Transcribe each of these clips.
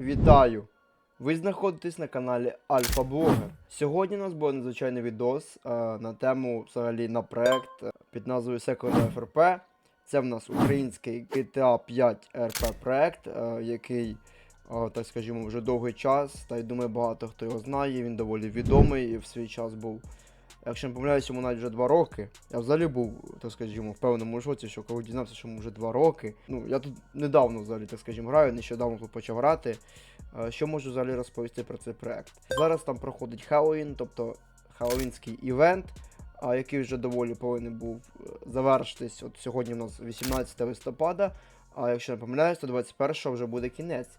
Вітаю! Ви знаходитесь на каналі Альфа Блогер. Сьогодні у нас буде надзвичайний відос е, на тему взагалі на проект е, під назвою Second FRP. Це в нас український GTA 5 RP проект, е, який, е, так скажімо, вже довгий час. Та й думаю, багато хто його знає. Він доволі відомий і в свій час був. Якщо не помиляюсь, йому навіть вже два роки. Я взагалі був, так скажімо, в певному шоці, що коли дізнався, що йому вже два роки. Ну, я тут недавно взагалі, так скажімо, граю, нещодавно тут почав грати. Е, Що можу взагалі розповісти про цей проект? Зараз там проходить Хеллоуін, тобто Хеллоуінський івент, який вже доволі повинен був е, завершитись. От сьогодні у нас 18 листопада, а якщо не помиляюсь, то 21 вже буде кінець.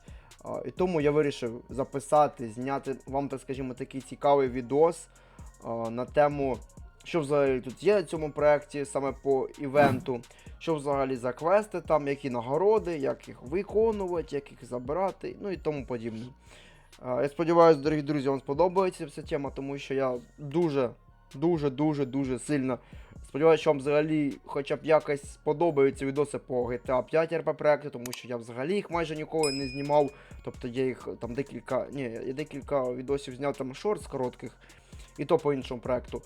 І тому я вирішив записати, зняти вам, так скажімо, такий цікавий відос на тему, що взагалі тут є на цьому проєкті саме по івенту, що взагалі за квести там, які нагороди, як їх виконувати, як їх забирати, ну і тому подібне. Я сподіваюся, дорогі друзі, вам сподобається ця тема, тому що я дуже, дуже, дуже, дуже сильно сподіваюся, що вам взагалі хоча б якось сподобаються відоси по GTA 5 RP проекту, тому що я взагалі їх майже ніколи не знімав. Тобто я їх там декілька. Ні, я декілька відосів зняв там шортс коротких, і то по іншому проекту.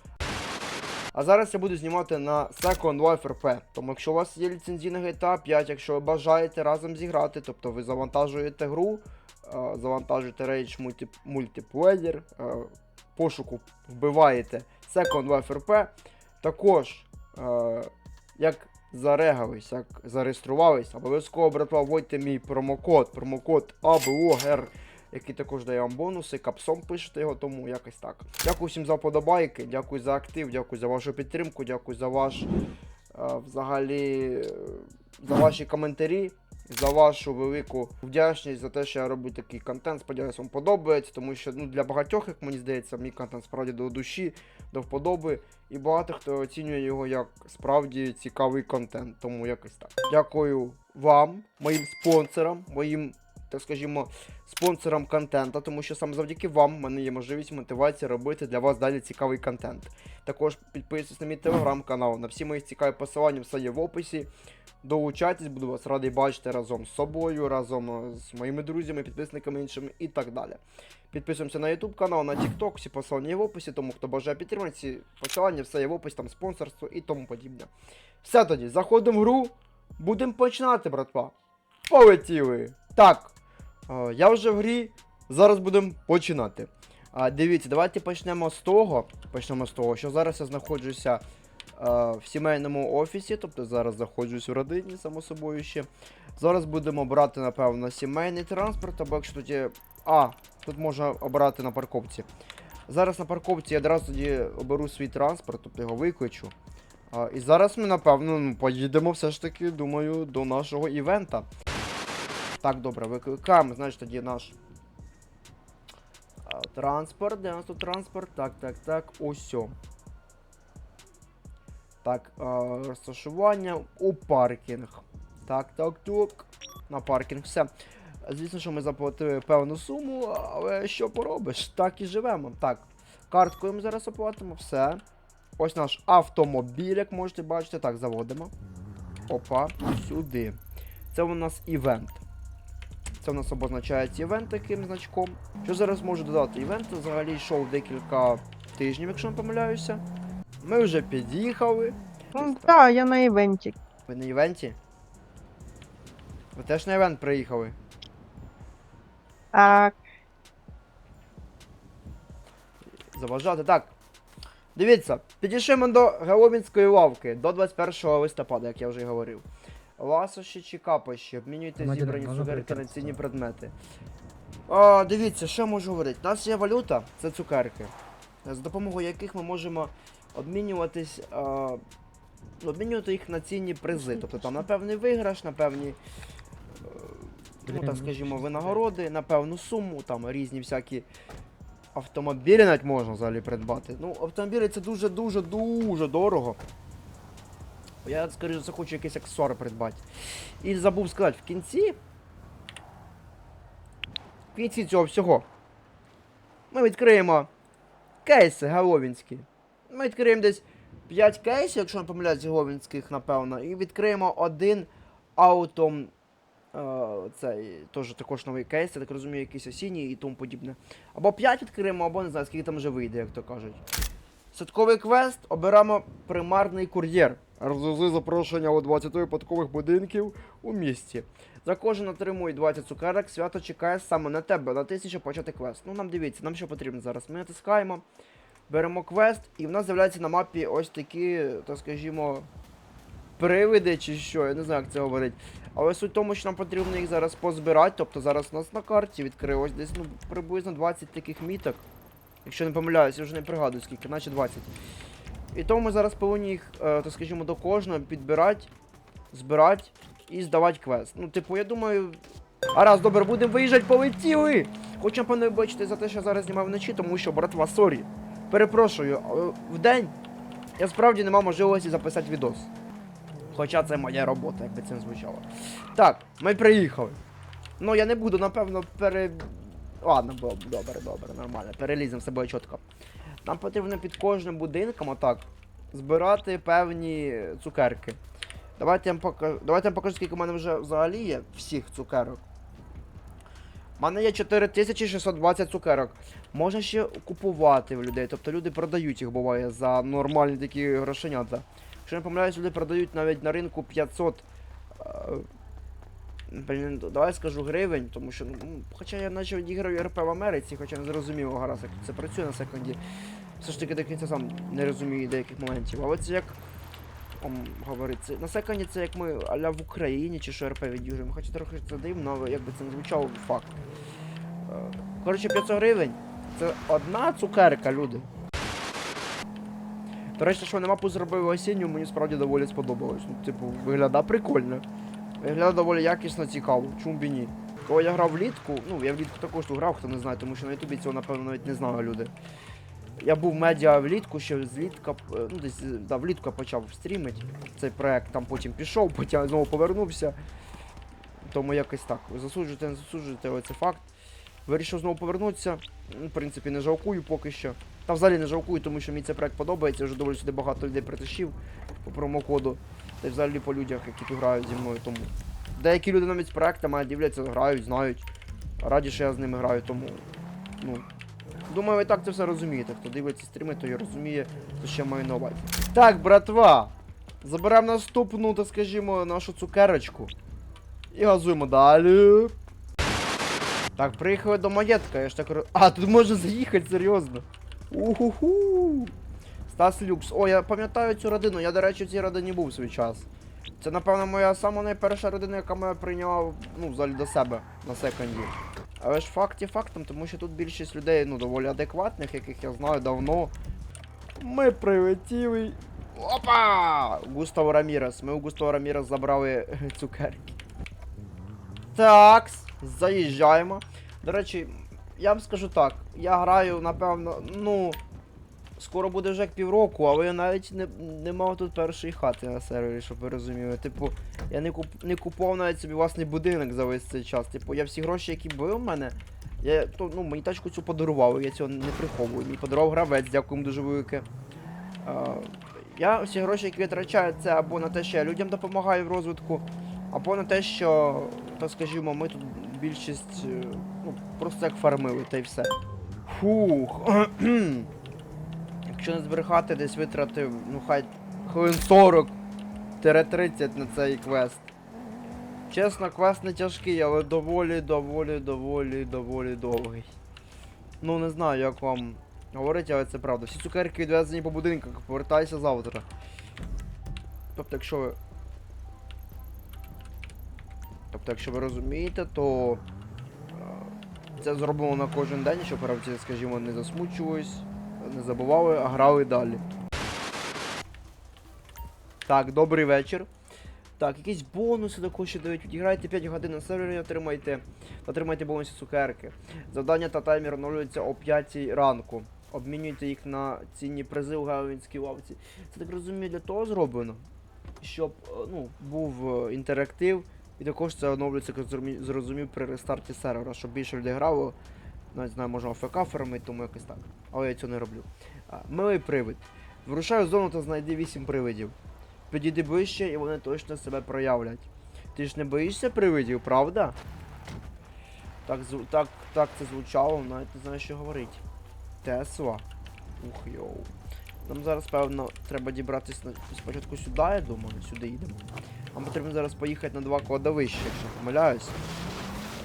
А зараз я буду знімати на Second Life RP. Тому якщо у вас є ліцензійна GTA 5, якщо ви бажаєте разом зіграти, тобто ви завантажуєте гру, е, завантажуєте Rage мультиплеєр, е, пошуку вбиваєте Second Life RP, також е, як зарегались, як зареєструвались, обов'язково, братва, вводьте мій промокод, промокод ABLOGER, який також дає вам бонуси, капсом пишете його, тому якось так. Дякую всім за подобайки, дякую за актив, дякую за вашу підтримку, дякую за ваш е, взагалі е, за ваші коментарі, за вашу велику вдячність за те, що я роблю такий контент. Сподіваюсь, вам подобається, тому що ну, для багатьох, як мені здається, мій контент справді до душі, до вподоби. І багато хто оцінює його як справді цікавий контент. Тому якось так. Дякую вам, моїм спонсорам, моїм, так скажімо, спонсорам контента, тому що саме завдяки вам в мене є можливість мотивація робити для вас далі цікавий контент. Також підписуйтесь на мій телеграм-канал, на всі мої цікаві посилання, все є в описі. Долучайтесь, буду вас радий бачити разом з собою, разом з моїми друзями, підписниками іншими і так далі. Підписуємося на YouTube канал, на TikTok, всі посилання є в описі, тому хто бажає підтримати ці посилання, все є в описі, там спонсорство і тому подібне. Все тоді, заходимо в гру, будемо починати, братва. Полетіли! Так, я вже в грі, зараз будемо починати. Дивіться, давайте почнемо з того. Почнемо з того, що зараз я знаходжуся е, в сімейному офісі, тобто зараз знаходжусь в родині, само собою ще. Зараз будемо брати, напевно, сімейний транспорт, або якщо тут. А, тут можна обрати на парковці. Зараз на парковці я одразу тоді оберу свій транспорт, тобто його викличу. А, і зараз ми, напевно, ну, поїдемо все ж таки, думаю, до нашого івента. Так, добре, викликаємо, значить, тоді наш транспорт. Де у нас тут транспорт? Так, так, так, ось. Так, розташування у паркінг. Так, так, так. На паркінг, все. Звісно, що ми заплатили певну суму, але що поробиш? Так і живемо. Так, карткою ми зараз оплатимо, все. Ось наш автомобіль, як можете бачити. Так, заводимо. Опа, сюди. Це у нас івент. Це у нас обозначається івент таким значком. Що зараз можу додати? Івент взагалі йшов декілька тижнів, якщо не помиляюся. Ми вже під'їхали. Ну, так, я на івенті. Ви на івенті? Ви теж на івент приїхали? Так, Заважати. Так. Дивіться, підійшли до Геловінської лавки до 21 листопада, як я вже й говорив. Ласощі чи капощі, обмінюйте Громадянин, зібрані можна цукерки на цінні предмети. А, дивіться, що можу говорити? У нас є валюта, це цукерки, з допомогою яких ми можемо обмінюватись. А, обмінювати їх на цінні призи. Тобто там на певний виграш, на певні. е, Ну, так скажімо, винагороди на певну суму, там різні всякі автомобілі навіть можна взагалі придбати. Ну, автомобілі це дуже-дуже дуже дорого. Я, скоріше, за все, хочу якийсь аксесуар придбати. І забув сказати, в кінці. В кінці цього всього. Ми відкриємо кейси галовінські. Ми відкриємо десь 5 кейсів, якщо не помиляюсь, галовінських, напевно, і відкриємо один аутом Е, цей теж також новий кейс, я так розумію, якийсь осінній і тому подібне. Або 5 відкриємо, або не знаю, скільки там вже вийде, як то кажуть. Святковий квест оберемо примарний кур'єр. Розвези запрошення у 20 випадкових будинків у місті. За кожен отримує 20 цукерок, свято чекає саме на тебе, на тисячу почати квест. Ну нам дивіться, нам що потрібно зараз. Ми натискаємо, беремо квест, і в нас з'являються на мапі ось такі, так скажімо, привиди чи що, я не знаю, як це говорить. Але суть в тому, що нам потрібно їх зараз позбирати. Тобто зараз у нас на карті відкрилось десь ну, приблизно 20 таких міток. Якщо не помиляюсь, я вже не пригадую скільки, наче 20. І тому ми зараз повинні їх, е, так скажімо, до кожного підбирати, збирати і здавати квест. Ну, типу, я думаю. А раз, добре, будемо виїжджати, полетіли! Хочу напевно вибачити за те, що зараз знімаю вночі, тому що, братва, сорі. Перепрошую, але вдень я справді не мав можливості записати відос. Хоча це моя робота, як би це не звучало. Так, ми приїхали. Ну, я не буду, напевно, пере. Ладно, добре, добре, нормально. Переліземо собою чітко. Нам потрібно під кожним будинком, отак, збирати певні цукерки. Давайте я вам покажу. Давайте я вам покажу, скільки в мене вже взагалі є всіх цукерок. У мене є 4620 цукерок. Можна ще купувати в людей. Тобто люди продають їх буває за нормальні такі грошенята. Якщо не помиляюсь, люди продають навіть на ринку 500. Блін, давай скажу гривень, тому що. Ну, хоча я наче відіграю РП в Америці, хоча не зрозуміло гаразд, як це працює на секунді. Все ж таки до кінця сам не розумію деяких моментів. Але це як. говориться, на секунді це як ми аля в Україні чи що РП відіграємо. Хоча трохи це дивно, але як би це не звучало, факт. Е, Коротше, 500 гривень. Це одна цукерка, люди. До речі, що вони мапу зробили осінню, мені справді доволі сподобалось. Ну, типу, виглядає прикольно. Виглядає доволі якісно, цікаво. Чому б ні? Коли я грав влітку, ну я влітку також тут грав, хто не знає, тому що на ютубі цього напевно навіть не знали люди. Я був медіа влітку, ще злітка, е, ну десь е, да, влітку почав стрімити цей проект, там потім пішов, потім знову повернувся. Тому якось так. Ви засуджуєте, не засуджуєте, але це факт. Вирішив знову повернутися. Ну, в принципі, не жалкую поки що. Та взагалі не жалкую, тому що мені цей проект подобається, вже доволі сюди багато людей притащив по промокоду. Та й взагалі по людях, які тут грають зі мною. Тому. Деякі люди навіть з проектами дивляться, грають, знають. Раді, що я з ними граю, тому. Ну. Думаю, ви так це все розумієте. Хто дивиться стріми, то і розуміє, то я маю на увазі. Так, братва. Заберемо наступну, так скажімо, нашу цукерочку. І газуємо далі. Так, приїхали до маєтка, я ж так А, тут можна заїхати, серйозно. Уху-ху. Стас Люкс. О, я пам'ятаю цю родину, я, до речі, в цій родині був свій час. Це, напевно, моя сама найперша родина, яка мене прийняла, ну, взагалі до себе на секунді. Але ж факт є фактом, тому що тут більшість людей, ну, доволі адекватних, яких я знаю давно. Ми прилетіли. Опа! Густаво Рамірес. Ми у Густаво Рамірес забрали цукерки. Так, заїжджаємо. До речі, я вам скажу так, я граю, напевно, ну. Скоро буде вже як півроку, але я навіть не, не мав тут першої хати на сервері, щоб ви розуміли. Типу, я не, куп, не купував навіть собі власний будинок за весь цей час. Типу, я всі гроші, які були в мене, я то, ну, мені тачку цю подарував, я цього не приховую. Мені подарував гравець, дякую йому дуже велике. А, я всі гроші, які витрачаю, це або на те, що я людям допомагаю в розвитку, або на те, що, так скажімо, ми тут більшість, е, ну, просто як фармили, та й все. Фух. Якщо не збрехати, десь витратив, ну хай хвилин 40-30 на цей квест. Чесно, квест не тяжкий, але доволі, доволі, доволі, доволі довгий. Ну не знаю, як вам говорити, але це правда. Всі цукерки відвезені по будинках, повертайся завтра. Тобто, якщо ви. Тобто, якщо ви розумієте, то е, це зроблено на кожен день, щоб гравці, скажімо, не засмучувались, не забували, а грали далі. Так, добрий вечір. Так, якісь бонуси також ще дають. Відіграйте 5 годин на сервері, отримайте, отримайте бонуси цукерки. Завдання та таймер оновлюються о 5 ранку. Обмінюйте їх на цінні призи у гавінській лавці. Це так розумію, для того зроблено, щоб е, ну, був е, інтерактив, і також це оновлюється, як зрозумів, при рестарті сервера, щоб більше людей грало. Навіть знаю, можна АФК фармити, тому якось так. Але я цього не роблю. Милий привид. Вирушай в зону та знайди 8 привидів. Підійди ближче і вони точно себе проявлять. Ти ж не боїшся привидів, правда? Так, так, так це звучало, навіть не знаю, що говорити. Тесла. Ух йоу. Нам зараз, певно, треба дібратися спочатку сюди, я думаю, сюди їдемо. Нам потрібно зараз поїхати на два кладовища, якщо помиляюсь.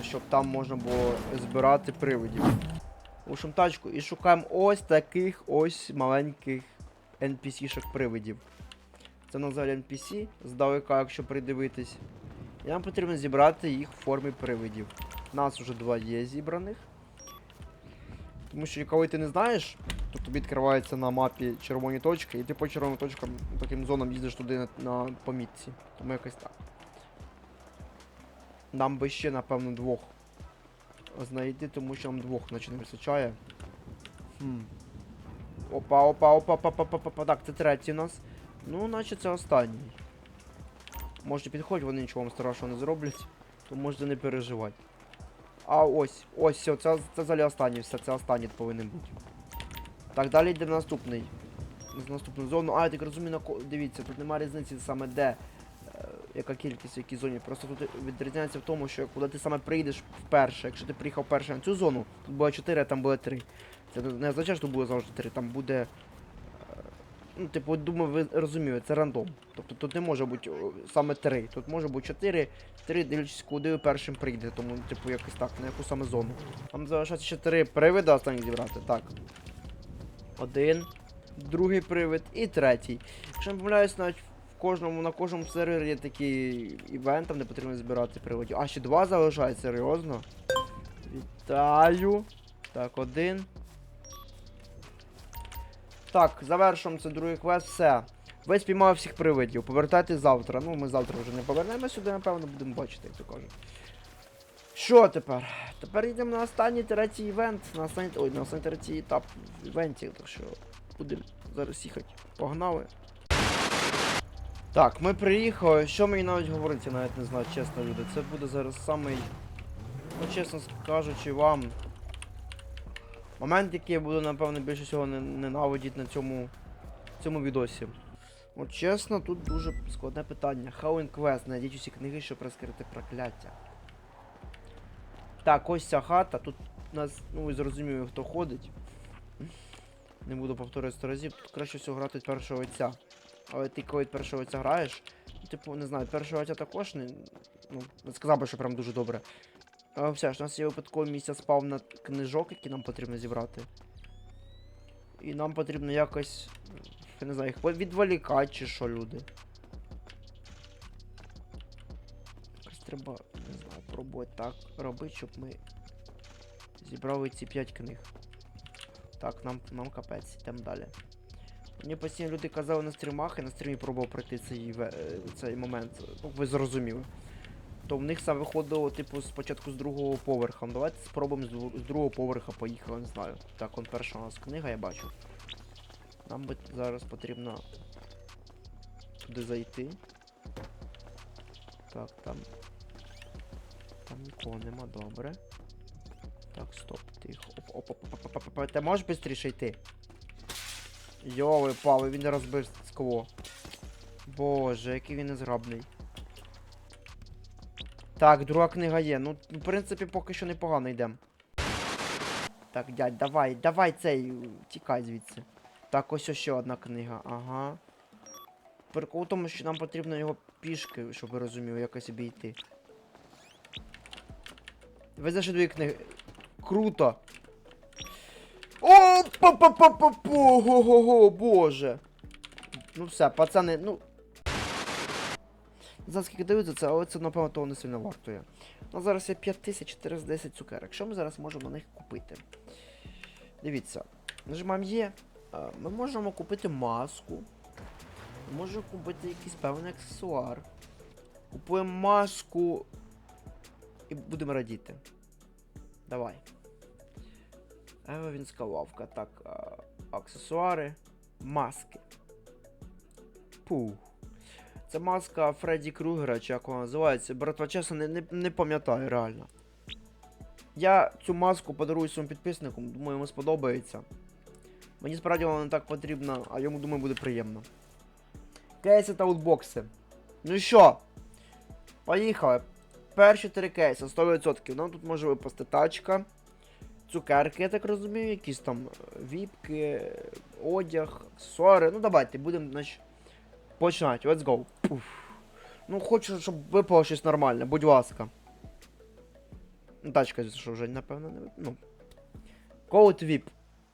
Щоб там можна було збирати привидів. Рушимо тачку і шукаємо ось таких ось маленьких NPC-шок привидів. Це взагалі NPC, здалека, якщо придивитись. І нам потрібно зібрати їх в формі привидів. У Нас вже два є зібраних. Тому що коли ти не знаєш, то тобі відкриваються на мапі червоні точки, і ти по червоним точкам таким зонам їздиш туди на, на помітці. Тому якось так. Нам би ще, напевно, двох знайти, тому що нам двох наче не вистачає. Хм. Опа, опа, опа, опа, опа, опа, опа. Так, це третій у нас. Ну, наче це останній. Можете підходь, вони нічого вам страшного не зроблять, то можете не переживати. А ось, ось, все, це, це взагалі останній, все, це останній повинен бути. Так, далі йде наступний. З наступну зону. А, я так розумію, на ко... дивіться, тут немає різниці саме де. Яка кількість в якій зоні. Просто тут відрізняється в тому, що коли ти саме прийдеш вперше, якщо ти приїхав вперше на цю зону, тут буде 4, а там буде 3. Це не означає, що тут буде завжди 3, там буде. е, Ну, типу, думаю, ви розумієте, це рандом. Тобто тут не може бути саме 3. Тут може бути 4, 3, дивлячись, куди ви першим прийдете. Тому, типу, якось так, на яку саме зону. Там залишається 4 привида останніх зібрати. Так. Один, другий привид і третій. Якщо не помиляюсь, навіть кожному, на кожному сервері є такий івент, там де потрібно збирати приводів. А, ще два залишають, серйозно. Вітаю. Так, один. Так, завершуємо це другий квест, все. Ви спіймали всіх привидів. Повертайтесь завтра. Ну, ми завтра вже не повернемося сюди, напевно, будемо бачити, як то кажуть. Що тепер? Тепер йдемо на останній третій івент. На останній. Ой, на останній третій етап в івенті, так що будемо зараз їхати. Погнали. Так, ми приїхали. Що мені навіть говорити, я навіть не знаю, чесно, люди. Це буде зараз самий. Ну, чесно кажучи, вам. Момент, який я буду, напевно, більше всього ненавидіти на цьому, цьому відосі. От чесно, тут дуже складне питання. Halloween Quest, знайдіть усі книги, щоб розкрити прокляття. Так, ось ця хата. Тут нас, ну ви зрозуміли, хто ходить. Не буду повторювати сто разів. Тут краще всього грати першого лиця. Але ти коли першого лиця граєш, типу, не знаю, першого лиця також не. Ну, не сказав би, що прям дуже добре. А, все ж, у нас є випадкове місце спавна книжок, які нам потрібно зібрати. І нам потрібно якось. Я не знаю, їх відволікати чи що, люди. Якось треба, не знаю, пробувати так робити, щоб ми зібрали ці 5 книг. Так, нам, нам капець, йдемо далі. Мені постійно люди казали на стрімах, і на стрімі пробував пройти цей, е, цей момент. Ну, ви зрозуміли. То в них саме виходило, типу, спочатку з другого поверха. Ну, Давайте спробуємо з, другого поверха поїхали, не знаю. Так, он перша у нас книга, я бачу. Нам би зараз потрібно туди зайти. Так, там. Там нікого нема, добре. Так, стоп, тихо. Оп, оп, оп, оп, оп, оп, оп. Ти можеш швидше йти? Йоли, пали, він розбив скло. Боже, який він незграбний. Так, друга книга є. Ну, в принципі, поки що непогано йдемо. Так, дядь, давай, давай цей, тікай звідси. Так, ось ще одна книга, ага. Прикол тому, що нам потрібно його пішки, щоб ви розуміли, якось обійти. Ви зайшли дві книги. Круто! О, па па па по го го го боже. Ну все, пацани, ну. За скільки дають за це, але це, напевно, того не сильно вартує. Ну, зараз є 5410 цукерок. Що ми зараз можемо на них купити? Дивіться, нажимаємо Є. Ми можемо купити маску. Можемо купити якийсь певний аксесуар. Купуємо маску і будемо радіти. Давай. Евовінська лавка. Так, аксесуари, маски. Пух. Це маска Фредді Крюгера, чи як вона називається. Братва, чесно, не, не, не пам'ятаю реально. Я цю маску подарую своїм підписникам, думаю, йому сподобається. Мені справді вона не так потрібна, а йому, думаю, буде приємно. Кейси та аутбокси. Ну що? Поїхали. Перші три кейси, 100%. Нам тут може випасти тачка. Цукерки, я так розумію, якісь там е, віпки, одяг, аксесуари. Ну давайте, будемо, значить, починати. Let's go. Пуф. Ну, хочу, щоб випало щось нормальне, будь ласка. Ну, тачка, що вже, напевно, не Ну. Code VIP.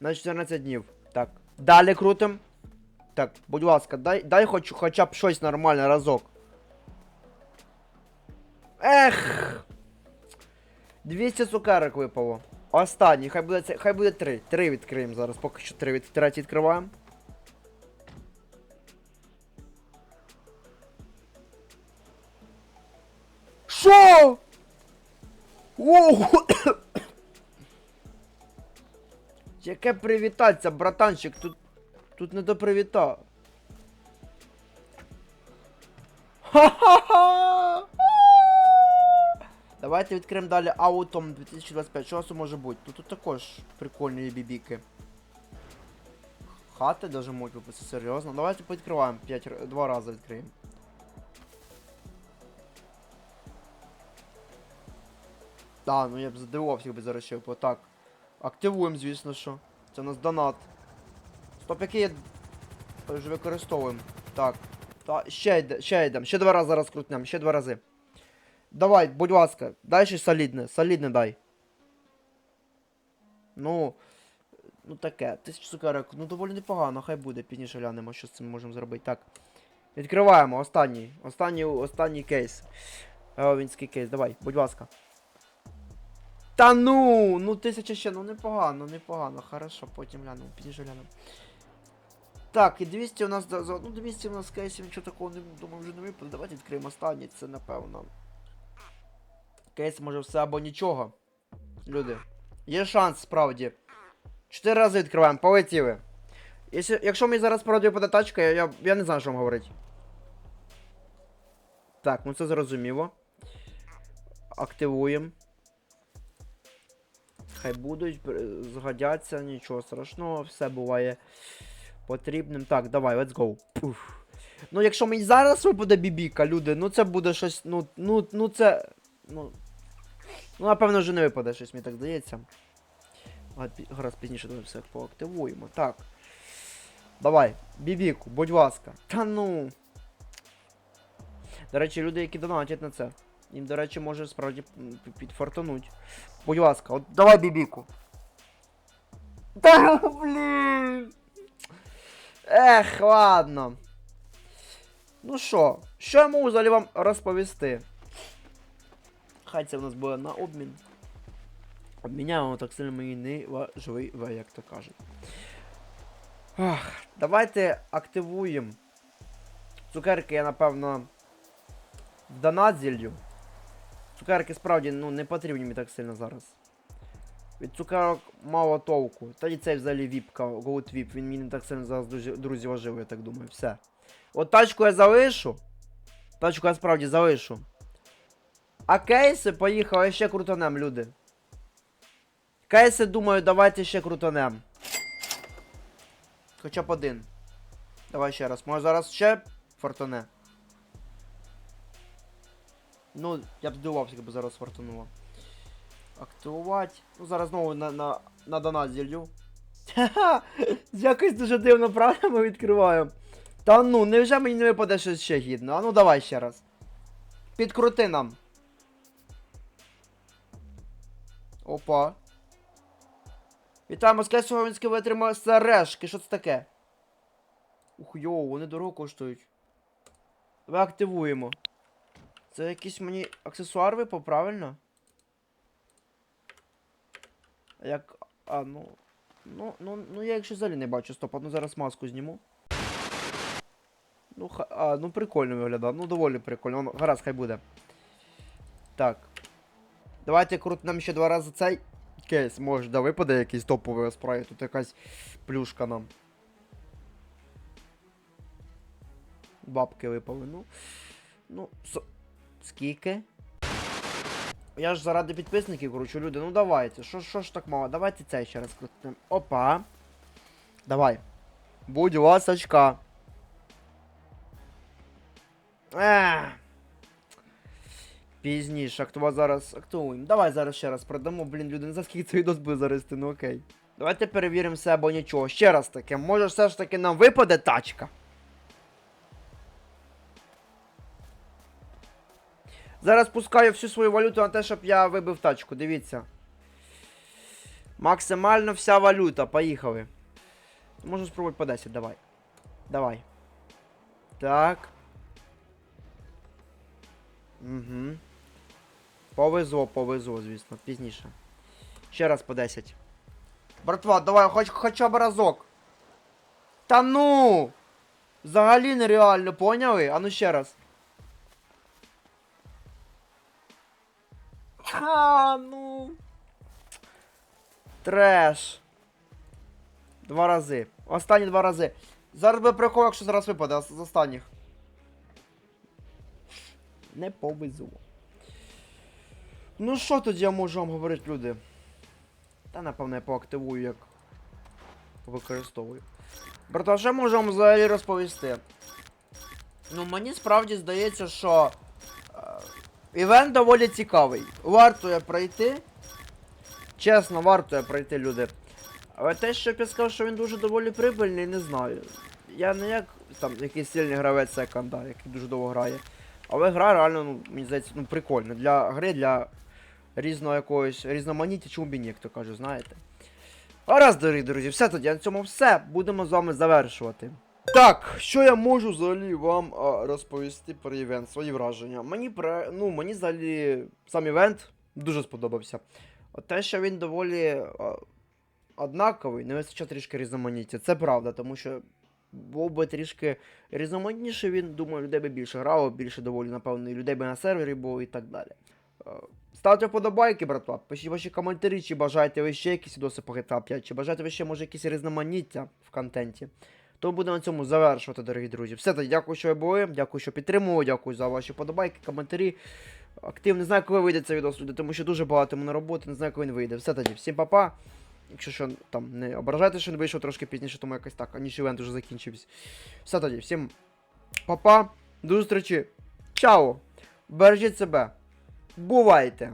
На 14 днів. Так. Далі крутим. Так, будь ласка, дай, дай хоч, хоча б щось нормальне разок. Ех! 200 цукерок випало. Останній, хай буде це, хай буде 3. 3 відкриємо зараз, поки що 3 від, третій відкриваємо. Що? Ого! Яке привітаться, братанчик, тут. Тут не до привіта. Ха-ха-ха! Давайте відкриємо далі Autumn 2025. Що це може бути? Тут, тут також прикольні бібіки. Хати даже можуть випустити, серйозно. Давайте відкриваємо 5, р- два рази відкриємо. Да, ну я б здивувався, якби зараз ще так. Активуємо, звісно, що. Це у нас донат. Стоп, який вже використовуємо. Так. Та, ще йде, ще йдемо. Ще два рази зараз крутнемо, ще два рази. Давай, будь ласка, дай щось солідне, солідне дай. Ну. Ну таке, тисячу цукерок, ну доволі непогано, хай буде, пізніше глянемо, що з цим можемо зробити. Так. Відкриваємо останній. Останній, останній кейс. Елвінський кейс, давай, будь ласка. Та ну! Ну тисяча ще, ну непогано, непогано. Хорошо, потім глянемо, пізніше глянемо. Так, і 200 у нас ну 200 у нас кейсів, нічого такого не думаю, вже не випаде. Давайте відкриємо останній, це напевно. Кейс може все або нічого. Люди. Є шанс, справді. Чотири рази відкриваємо, полетіли. Якщо, якщо мені зараз справді випаде тачка, я, я, я не знаю, що вам говорити. Так, ну це зрозуміло. Активуємо. Хай будуть, згодяться, нічого страшного, все буває потрібним. Так, давай, let's go. Пуф. Ну, якщо мені зараз випаде бібіка, люди, ну це буде щось. Ну, ну, ну це. Ну. Ну, напевно, вже не випаде щось, мені так здається. Гаразд пізніше давай все поактивуємо. Так. Давай, бібіку, будь ласка. Та ну. До речі, люди, які донатять на це. Їм, до речі, може справді підфартануть. Будь ласка, от давай бібіку. Та блін. Ех, ладно. Ну що, що я можу взагалі вам розповісти? Хай це в нас буде на обмін. Обміняємо так сильно мені не важливо, як то кажуть. Ах, давайте активуємо. Цукерки я, напевно, донат зілью. Цукерки справді ну, не потрібні мені так сильно зараз. Від цукерок мало толку. Та і цей взагалі віпка, Gold Vip, він мені не так сильно зараз друзі важливий, я так думаю. Все. От тачку я залишу. Тачку я справді залишу. А кейси поїхали ще крутанем, люди. Кейси, думаю, давайте ще крутанем. Хоча б один. Давай ще раз. Може зараз ще фортуне. Ну, я б здивувався, якби зараз фортунуло. Активувати. Ну, зараз знову на, на, на донат зілью. Ха-ха! Якось дуже дивно, правда, ми відкриваємо. Та ну, невже мені не випаде щось ще гідне? А ну давай ще раз. Підкрути нам. Опа. Вітаємо, з Сьогоднське ви отримали сережки. Що це таке? Ух йоу, вони дорого коштують. Давай активуємо. Це якийсь мені аксесуар випав, правильно? Як. А, ну. Ну, ну, ну я якщо взагалі не бачу, стоп, ну зараз маску зніму. Ну, ха... а, ну прикольно виглядає, ну доволі прикольно. Ну, гаразд, хай буде. Так. Давайте крутнемо ще два рази цей кейс. Може, да випаде якийсь топовий спрайт, тут якась плюшка нам. Бабки випали, ну. Ну, со... скільки? Я ж заради підписників кручу, люди, ну давайте. Що, ж так мало? Давайте цей ще раз крутнемо. Опа. Давай. Будь ласочка. Ех. Пізніше, актува зараз актуємо. Давай зараз ще раз продамо, блін, люди, не за скільки цей відос буде заристи, ну окей. Давайте перевіримо все або нічого. Ще раз таки, може все ж таки нам випаде тачка. Зараз пускаю всю свою валюту на те, щоб я вибив тачку, дивіться. Максимально вся валюта, поїхали. Можу спробувати по 10, давай. Давай. Так. Угу. Повезло, повезло, звісно, пізніше. Ще раз по 10. Братва, давай, хоч хоча б разок. Та ну! Взагалі нереально, поняли? А ну ще раз. Ха, ну. Треш. Два рази. Останні два рази. Зараз би прикол, якщо зараз випаде з останніх. Не повезло. Ну що тоді я можу вам говорити, люди? Та напевно я поактивую як використовую. Брата, що можу вам взагалі розповісти? Ну, мені справді здається, що е, івент доволі цікавий. Вартує пройти. Чесно, вартує пройти, люди. Але те, що я сказав, що він дуже доволі прибильний, не знаю. Я не як там якийсь сильний гравець секонда, який дуже довго грає. Але гра реально, ну, мені здається, ну, прикольна. Для гри, для різного якогось різноманіття, чому б як то кажу, знаєте. А раз, дорогі друзі, все тоді, на цьому все. Будемо з вами завершувати. Так, що я можу взагалі вам а, розповісти про івент, свої враження. Мені про, ну, мені взагалі сам івент дуже сподобався. Те, що він доволі а, однаковий, не вистачає трішки різноманіття. Це правда, тому що був би трішки різноманітніше, він, думаю, людей би більше грало, більше доволі, напевно, і людей би на сервері було і так далі. Ставте вподобайки, братва. Пишіть ваші коментарі, чи бажаєте ви ще якісь відоси по GTA 5, чи бажаєте ви ще, може, якісь різноманіття в контенті. То будемо на цьому завершувати, дорогі друзі. Все тоді, дякую, що ви були, дякую, що підтримували, дякую за ваші вподобайки, коментарі. Актив, не знаю, коли вийде цей відос, люди, тому що дуже багато мене роботи, не знаю, коли він вийде. Все тоді, всім па-па. Якщо що, там не ображайте, що не вийшов трошки пізніше, тому якось так, аніж івент уже закінчився. Все тоді, всім па-па, до зустрічі. Чао! Бережіть себе. Бувайте!